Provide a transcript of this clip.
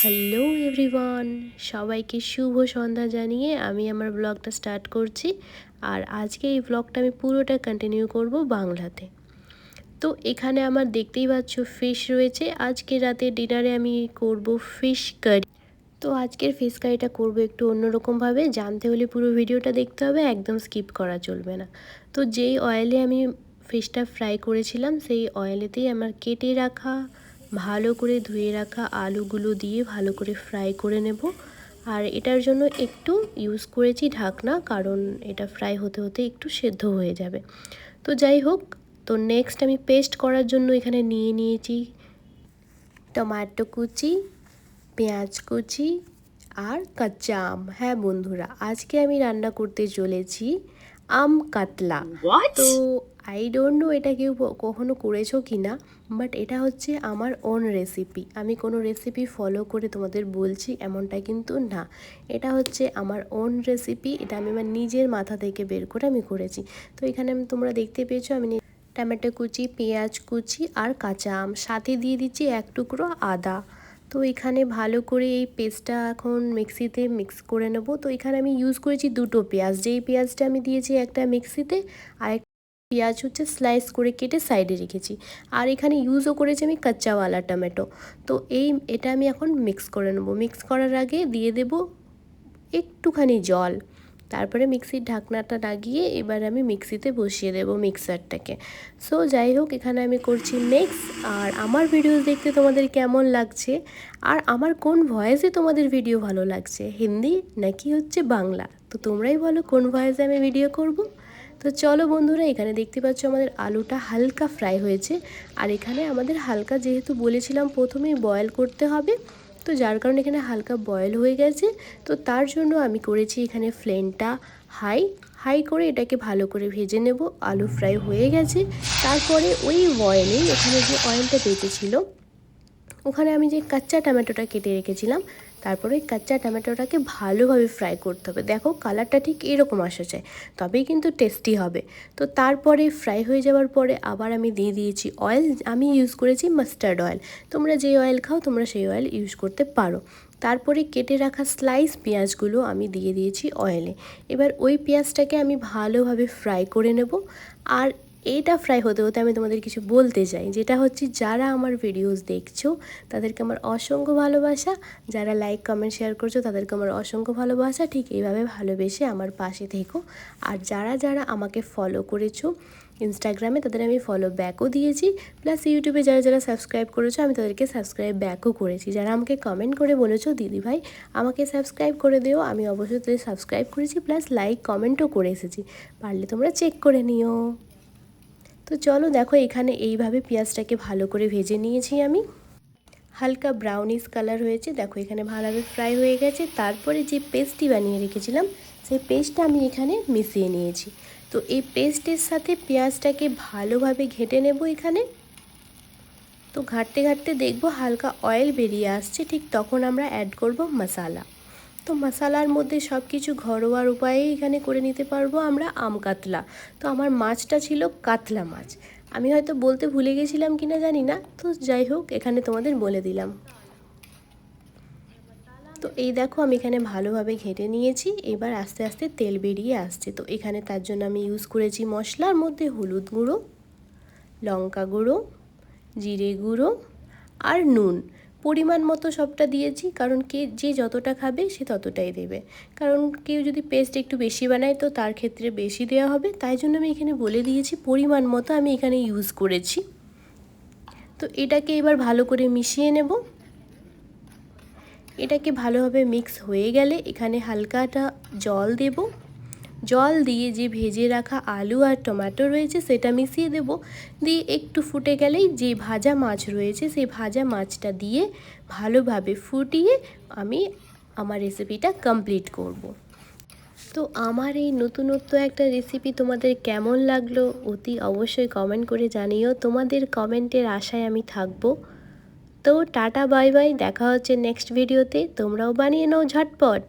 Hello everyone, সবাইকে শুভ সন্ধ্যা জানিয়ে আমি আমার ব্লগটা স্টার্ট করছি। আর আজকে এই ব্লগটা আমি পুরোটা কন্টিনিউ করব বাংলাতে। তো এখানে আমার দেখতেই পাচ্ছ ফিশ রয়েছে। আজকে রাতে ডিনারে আমি করব ফিশ কারি তো আজকের ফিশ কারিটা করব একটু অন্যরকমভাবে। জানতে হলে পুরো ভিডিওটা দেখতে হবে, একদম স্কিপ করা চলবে না। তো যেই অয়েলে আমি ফিশটা ফ্রাই করেছিলাম, সেই অয়েলেতেই আমার কেটে রাখা ভালো করে ধুয়ে রাখা আলুগুলো দিয়ে ভালো করে ফ্রাই করে নেব। আর এটার জন্য একটু ইউজ করেছি ঢাকনা কারণ এটা ফ্রাই হতে হতে একটু সেদ্ধ হয়ে যাবে। তো যাই হোক তো নেক্সট আমি পেস্ট করার জন্য এখানে নিয়ে নিয়েছি টমাটো কুচি পেঁয়াজ কুচি আর কাঁচা আম। হ্যাঁ বন্ধুরা আজকে আমি রান্না করতে চলেছি আম কাতলা। তো আই ডোন্ট নো এটা কেউ কখনো করেছ কি না বাট এটা হচ্ছে আমার ওন রেসিপি আমি কোনো রেসিপি ফলো করে তোমাদের বলছি এমনটা কিন্তু না। এটা হচ্ছে আমার ওন রেসিপি এটা আমি আমার নিজের মাথা থেকে বের করে আমি করেছি। তো এখানে আমি তোমরা দেখতে পেয়েছ আমি টমেটো কুচি, পেঁয়াজ কুচি আর কাঁচা আম। সাথে দিয়ে দিচ্ছি এক টুকরো আদা। তো এখানে ভালো করে এই পেস্টটা এখন মিক্সিতে মিক্স করে নেব। তো এখানে আমি ইউজ করেছি দুটো পেঁয়াজ। যেই পেঁয়াজটা আমি দিয়েছি একটা মিক্সিতে আর পেঁয়াজ হচ্ছে স্লাইস করে কেটে সাইডে রেখেছি। আর এখানে ইউজও করেছি আমি কাচ্চাওয়ালা টমেটো। তো এই, এটা আমি এখন মিক্স করে নেব। মিক্স করার আগে দিয়ে দেব একটুখানি জল। তারপরে মিক্সির ঢাকনাটা লাগিয়ে এবার আমি মিক্সিতে বসিয়ে দেব মিক্সারটাকে সো যাই হোক, এখানে আমি করছি মিক্স আর আমার ভিডিও দেখতে তোমাদের কেমন লাগছে? আর আমার কোন ভয়েসে তোমাদের ভিডিও ভালো লাগছে? হিন্দি নাকি হচ্ছে বাংলা? তো তোমরাই বলো কোন ভয়েসে আমি ভিডিও করব? তো চলো বন্ধুরা, এখানে দেখতে পাচ্ছ আমাদের আলুটা হালকা ফ্রাই হয়েছে। আর এখানে আমাদের হালকা যেহেতু বলেছিলাম প্রথমেই বয়েল করতে হবে, তো যার কারণে এখানে হালকা বয়েল হয়ে গেছে। তো তার জন্য আমি করেছি এখানে ফ্লেমটা হাই হাই করে এটাকে ভালো করে ভেজে নেব। আলু ফ্রাই হয়ে গেছে। তারপরে ওই বয়েলে এখানে যে অয়েলটা বেঁচেছিল ওখানে আমি যে কাঁচা টমেটোটা কেটে রেখেছিলাম, তারপরে ওই কাঁচা টমেটোটাকে ভালোভাবে ফ্রাই করতে হবে। দেখো কালারটা ঠিক এরকম আসা চাই তবেই কিন্তু টেস্টি হবে। তো তারপরে ফ্রাই হয়ে যাওয়ার পরে আবার আমি দিয়ে দিয়েছি অয়েল, আমি ইউজ করেছি মাস্টার্ড অয়েল। তোমরা যে অয়েল খাও তোমরা সেই অয়েল ইউজ করতে পারো। তারপরে কেটে রাখা স্লাইস পেঁয়াজগুলো আমি দিয়ে দিয়েছি অয়েলে। এবার ওই পেঁয়াজটাকে আমি ভালোভাবে ফ্রাই করে নেব। আর এইটা ফ্রাই হতে হতে আমি তোমাদের কিছু বলতে চাই। যেটা হচ্ছে, যারা আমার ভিডিওস দেখছ, তাদেরকে আমার অসংখ্য ভালোবাসা। যারা লাইক কমেন্ট শেয়ার করছ, তাদেরকে আমার অসংখ্য ভালোবাসা। ঠিক এইভাবে ভালোবেসে আমার পাশে থেকো। আর যারা যারা আমাকে ফলো করেছ ইনস্টাগ্রামে তাদের আমি ফলো ব্যাকও দিয়েছি। প্লাস ইউটিউবে যারা যারা সাবস্ক্রাইব করেছ, আমি তাদেরকে সাবস্ক্রাইব ব্যাকও করেছি। যারা আমাকে কমেন্ট করে বলেছ, দিদি ভাই, আমাকে সাবস্ক্রাইব করে দিও। আমি অবশ্যই তাদের সাবস্ক্রাইব করেছি। প্লাস লাইক কমেন্টও করে এসেছি। পারলে তোমরা চেক করে নিও। তো চলো দেখো এখানে এইভাবে পেঁয়াজটাকে ভালো করে ভেজে নিয়েছি আমি। হালকা ব্রাউনিশ কালার হয়েছে। দেখো এখানে ভালোভাবে ফ্রাই হয়ে গেছে। তারপরে যে পেস্টটি বানিয়ে রেখেছিলাম, সেই পেস্টটা আমি এখানে মিশিয়ে নিয়েছি। তো এই পেস্টের সাথে পেঁয়াজটাকে ভালোভাবে ঘেটে নেব এখানে। তো ঘাটতে ঘাটতে দেখব হালকা অয়েল বেরিয়ে আসছে। ঠিক তখন আমরা অ্যাড করব মশালা তো মশালার মধ্যে সব কিছু ঘরোয়ার উপায়ে এখানে করে নিতে পারব আমরা আম কাতলা। তো আমার মাছটা ছিল কাতলা মাছ। আমি হয়তো বলতে ভুলে গেছিলাম কিনা জানি না। তো যাই হোক, এখানে তোমাদের বলে দিলাম। তো এই দেখো, আমি এখানে ভালোভাবে ঘেটে নিয়েছি। এবার আস্তে আস্তে তেল বেরিয়ে আসছে। তো এখানে তার জন্য আমি ইউজ করেছি মশলার মধ্যে হলুদ গুঁড়ো, লঙ্কা গুঁড়ো, জিরে গুঁড়ো আর নুন। পরিমাণ মতো সবটা দিয়েছি, কারণ কে যে যতটা খাবে সে ততটাই দেবে। কারণ কেউ যদি পেস্ট একটু বেশি বানায় তো তার ক্ষেত্রে বেশি দেওয়া হবে, তাই জন্য আমি এখানে বলে দিয়েছি পরিমাণ মতো আমি এখানে ইউজ করেছি। তো এটাকে এবার ভালো করে মিশিয়ে নেব। এটাকে ভালোভাবে মিক্স হয়ে গেলে এখানে হালকাটা জল দেবো। জল দিয়ে যে ভেজে রাখা আলু আর টমেটো রয়েছে, সেটা মিশিয়ে দেব। দিয়ে একটু ফুটে গেলেই যে ভাজা মাছ রয়েছে, সেই ভাজা মাছটা দিয়ে ভালোভাবে ফুটিয়ে আমি আমার রেসিপিটা কমপ্লিট করব। তো আমার এই নতুনত্ব একটা রেসিপি তোমাদের কেমন লাগল, অতি অবশ্যই কমেন্ট করে জানিও। তোমাদের কমেন্টের আশায় আমি থাকব। তো টাটা বাই বাই দেখা হচ্ছে নেক্সট ভিডিওতে তোমরাও বানিয়ে নাও ঝটপট।